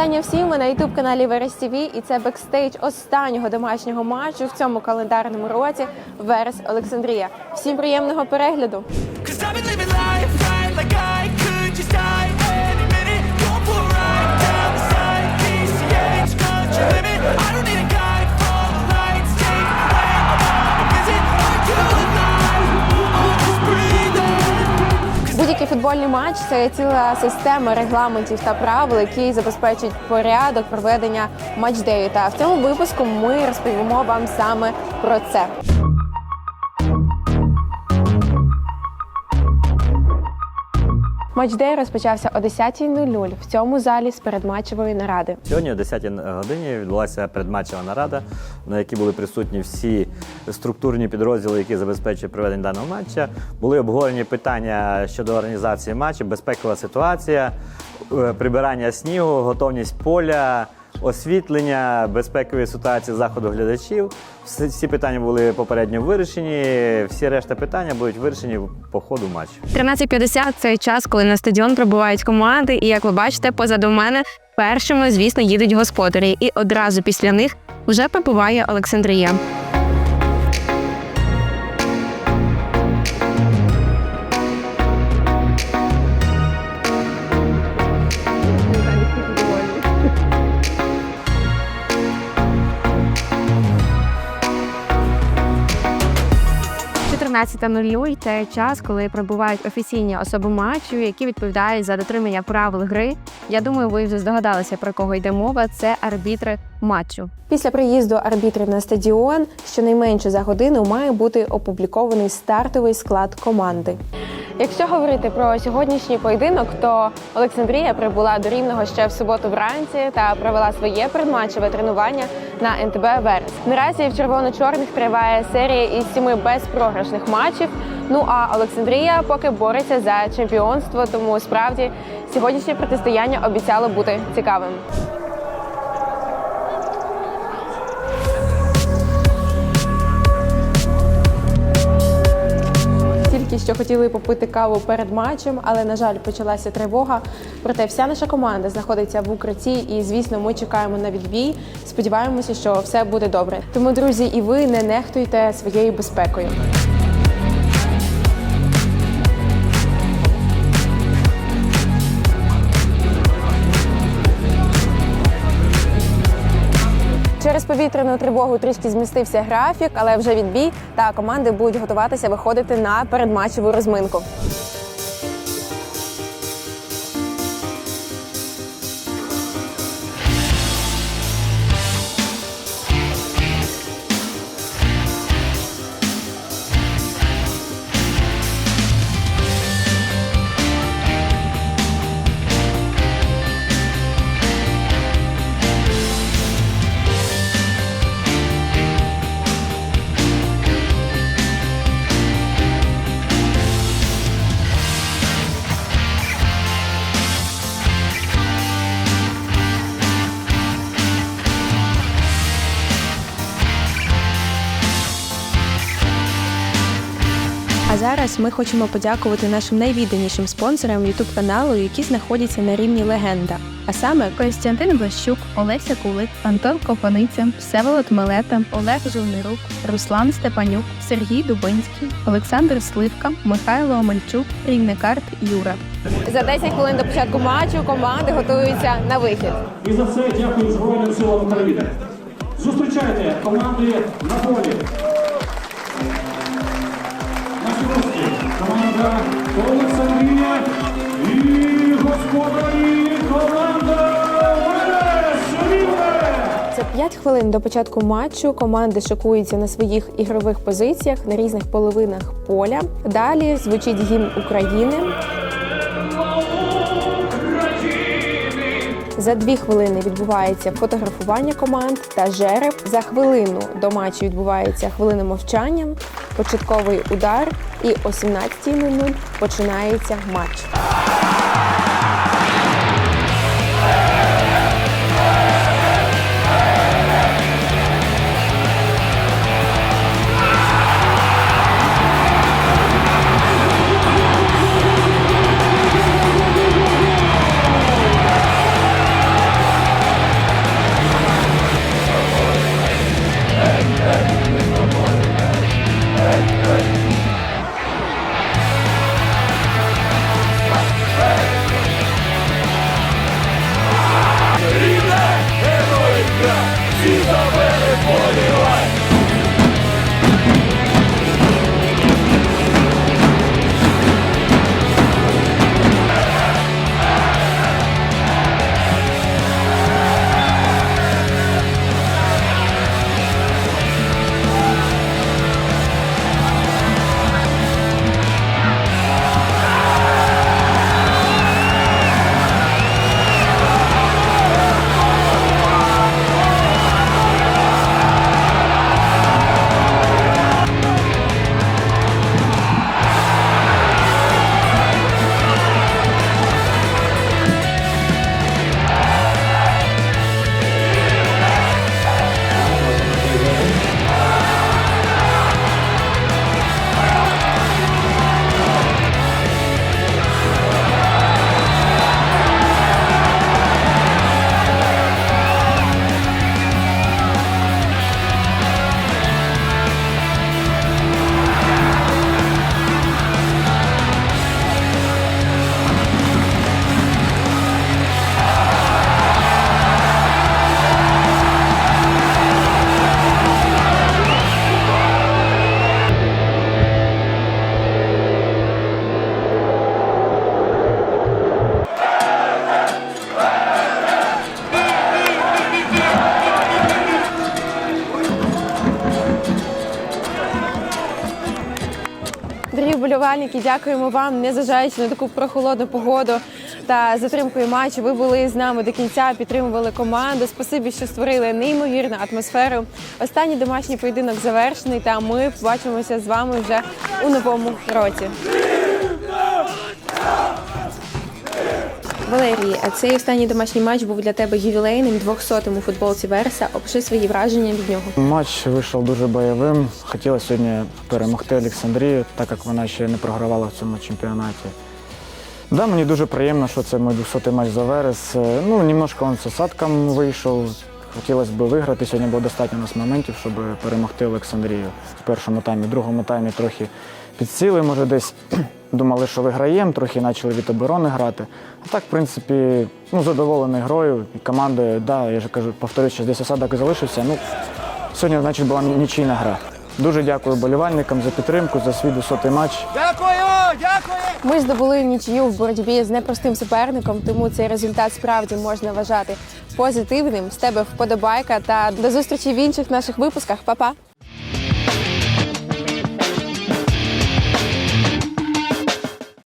Вітання всім! Ви на youtube каналі Верес ТВ і це бекстейдж останнього домашнього матчу в цьому календарному році Верес Олександрія. Всім приємного перегляду! Футбольний матч це ціла система регламентів та правил, які забезпечують порядок проведення матчдею. Та в цьому випуску ми розповімо вам саме про це. Матчдей розпочався о 10.00 в цьому залі з передматчевої наради. Сьогодні о 10 годині відбулася передматчева нарада, на якій були присутні всі структурні підрозділи, які забезпечують проведення даного матча. Були обговорені питання щодо організації матчу, безпекова ситуація, е, прибирання снігу, готовність поля. Освітлення, безпекові ситуації заходу глядачів. Всі, питання були попередньо вирішені. Всі решта питання будуть вирішені по ходу матчу. 13.50 – це час, коли на стадіон прибувають команди, і як ви бачите, позаду мене першими, звісно, їдуть господарі, і одразу після них вже прибуває Олександрія. «14.00» – це час, коли прибувають офіційні особи матчу, які відповідають за дотримання правил гри. Я думаю, ви вже здогадалися про кого йде мова. Це арбітри матчу. Після приїзду арбітрів на стадіон щонайменше за годину має бути опублікований стартовий склад команди. Якщо говорити про сьогоднішній поєдинок, то Олександрія прибула до Рівного ще в суботу вранці та провела своє предматчеве тренування на НТБ Верес. Наразі в червоно-чорних триває серія із сіми безпрограшних матчів. Ну а Олександрія поки бореться за чемпіонство, тому справді сьогоднішнє протистояння обіцяло бути цікавим. Що хотіли попити каву перед матчем, але на жаль, почалася тривога. Проте вся наша команда знаходиться в укритті, і звісно, ми чекаємо на відбій. Сподіваємося, що все буде добре. Тому, друзі, і ви не нехтуйте своєю безпекою. Через повітряну тривогу трішки змістився графік, але вже відбій та команди будуть готуватися виходити на передматчеву розминку. А зараз ми хочемо подякувати нашим найвідданішим спонсорам youtube каналу, які знаходяться на рівні легенда. А саме Костянтин Блащук, Олеся Кулик, Антон Копаниця, Всеволод Милета, Олег Жовнирук, Руслан Степанюк, Сергій Дубинський, Олександр Сливка, Михайло Омельчук, Рівникарт Юра. За 10 хвилин до початку матчу команди готуються на вихід. І за це дякую Збройним силам України. Зустрічайте команди на полі. Команда Олександрія і господарі команда Верес Рівне. За 5 хвилин до початку матчу команди шикуються на своїх ігрових позиціях на різних половинах поля. Далі звучить гімн України. За дві хвилини відбувається фотографування команд та жереб. За хвилину до матчу відбувається хвилина мовчання, початковий удар, і о 17.00 починається матч. Вболівальники, дякуємо вам, незважаючи на таку прохолодну погоду та затримкою матчу. Ви були з нами до кінця, підтримували команду. Спасибі, що створили неймовірну атмосферу. Останній домашній поєдинок завершений, та ми побачимося з вами вже у новому році. Валерій, а цей останній домашній матч був для тебе ювілейним 200-м у футболці Верса. Опиши свої враження від нього. Матч вийшов дуже бойовим. Хотілося сьогодні перемогти Олександрію, так як вона ще не програвала в цьому чемпіонаті. Да, мені дуже приємно, що це мій 200-й матч за Верес. Е, Ну, немножко він з осадком вийшов. Хотілося б виграти. Сьогодні було достатньо у нас моментів, щоб перемогти Олександрію в першому таймі. В другому таймі трохи підсіли, може, десь думали, що виграємо, трохи почали від оборони грати. А так, в принципі, ну, задоволений грою і командою. Да, я ж кажу, повторюю, що десь осадок і залишився. Ну, Сьогодні, значить, була нічийна гра. Дуже дякую болівальникам за підтримку, за свій 200-й матч. Ми здобули нічию в боротьбі з непростим суперником, тому цей результат справді можна вважати позитивним. З тебе вподобайка та до зустрічі в інших наших випусках. Па-па!